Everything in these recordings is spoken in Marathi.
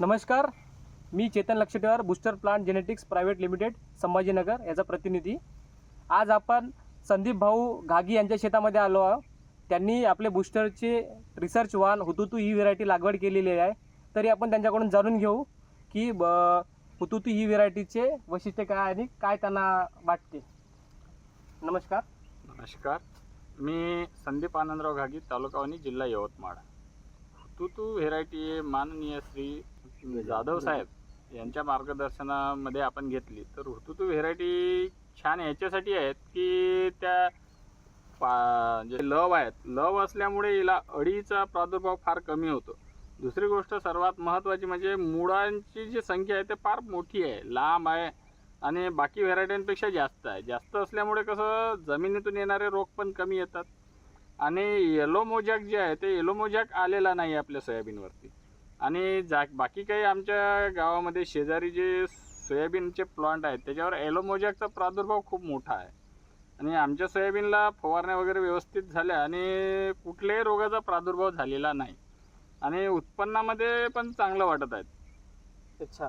नमस्कार. मी Chetan Lakshdewar booster plant genetics private limited Sambhajinagar याचा प्रतिनिधी. आज आपण संदीप भाऊ घागी यांच्या शेतामध्ये आलो आहोत. त्यांनी आपले बूस्टरचे रिसर्च वाहन हुतुतू ही व्हेरायटी लागवड केलेली आहे. तरी आपण त्यांच्याकडून जाणून घेऊ की ब हुतुतू ही व्हेरायटीचे वैशिष्ट्य काय आणि काय त्यांना वाटते. नमस्कार. नमस्कार. मी संदीप आनंदराव घागी तालुका जिल्हा यवतमाळ. हुतुतू व्हेरायटी माननीय श्री जाधव साहेब यांच्या मार्गदर्शनामध्ये आपण घेतली तर हुतुतू व्हेरायटी छान याच्यासाठी आहेत की त्या पा जे लव आहेत लव असल्यामुळे हिला अळीचा प्रादुर्भाव फार कमी होतो. दुसरी गोष्ट सर्वात महत्त्वाची म्हणजे मुळांची जी संख्या आहे ते फार मोठी आहे लांब आहे आणि बाकी व्हेरायट्यांपेक्षा जास्त आहे. जास्त असल्यामुळे कसं जमिनीतून येणारे रोग पण कमी येतात. आणि येलो मोजॅक जे आहे ते येलो मोजॅक आलेला नाही आपल्या सोयाबीनवरती. आणि जा बाकी काही आमच्या गावामध्ये शेजारी जे सोयाबीनचे प्लांट आहेत त्याच्यावर येलो मोजॅकचा प्रादुर्भाव खूप मोठा आहे. आणि आमच्या सोयाबीनला फवारण्या वगैरे व्यवस्थित झाल्या आणि कुठल्याही रोगाचा प्रादुर्भाव झालेला नाही. आणि उत्पन्नामध्ये पण चांगलं वाटत आहेत अच्छा.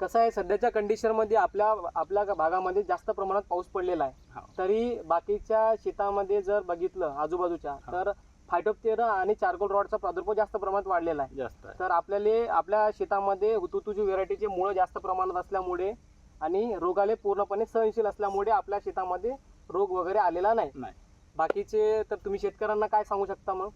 कसं आहे सध्याच्या कंडिशनमध्ये आपल्या आपल्या भागामध्ये जास्त प्रमाणात पाऊस पडलेला आहे. हो. तरी बाकीच्या शेतामध्ये जर बघितलं आजूबाजूच्या हा. तर फायटोप्टेरा आणि चार्कोल रॉडचा प्रादुर्भाव जास्त प्रमाणात वाढलेला आहे. जास्त आहे. तर आपल्याला आपल्या शेतामध्ये हुतुतुजी व्हेरायटीचे मुळं जास्त प्रमाणात असल्यामुळे आणि रोगाले पूर्णपणे सहनशील असल्यामुळे आपल्या शेतामध्ये रोग वगैरे आलेला नाही. नाही. बाकीचे तर तुम्ही शेतकऱ्यांना काय सांगू शकता मग?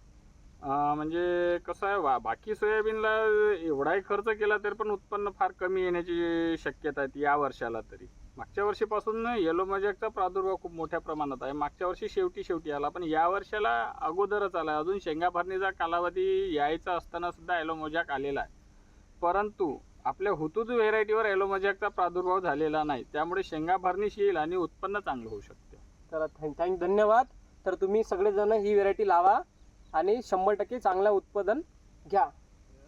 म्हणजे कसं आहे वा बाकी सोयाबीनला एवढाही खर्च केला तरी पण उत्पन्न फार कमी येण्याची शक्यता आहे या वर्षाला तरी. मागच्या वर्षीपासून येलो मजॅकचा प्रादुर्भाव खूप मोठ्या प्रमाणात आहे. मागच्या वर्षी शेवटी शेवटी आला पण या वर्षाला अगोदरच आला अजून शेंगा भरणीचा कालावधी यायचा असताना सुद्धा येलो मोजॅक आलेला आहे. परंतु आपल्या हुतूज व्हेरायटीवर येलो मजॅकचा प्रादुर्भाव झालेला नाही. त्यामुळे शेंगा भरणीस येईल आणि उत्पन्न चांगलं होऊ शकते. तर थँक धन्यवाद. तर तुम्ही सगळेजण ही व्हेरायटी लावा. आणि शंभर टक्के चांगलं उत्पादन घ्या.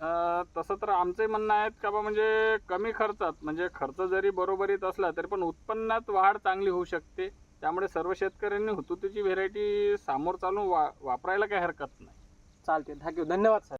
अ, तसं तर आमचंही म्हणणं आहे का बा म्हणजे कमी खर्चात म्हणजे खर्च जरी बरोबरीत असला तरी पण उत्पन्नात वाढ चांगली होऊ शकते. त्यामुळे सर्व शेतकऱ्यांनी हुतुतूची व्हेरायटी सामोर चालून वा वापरायला काही हरकत नाही. चालते थँक्यू धन्यवाद सर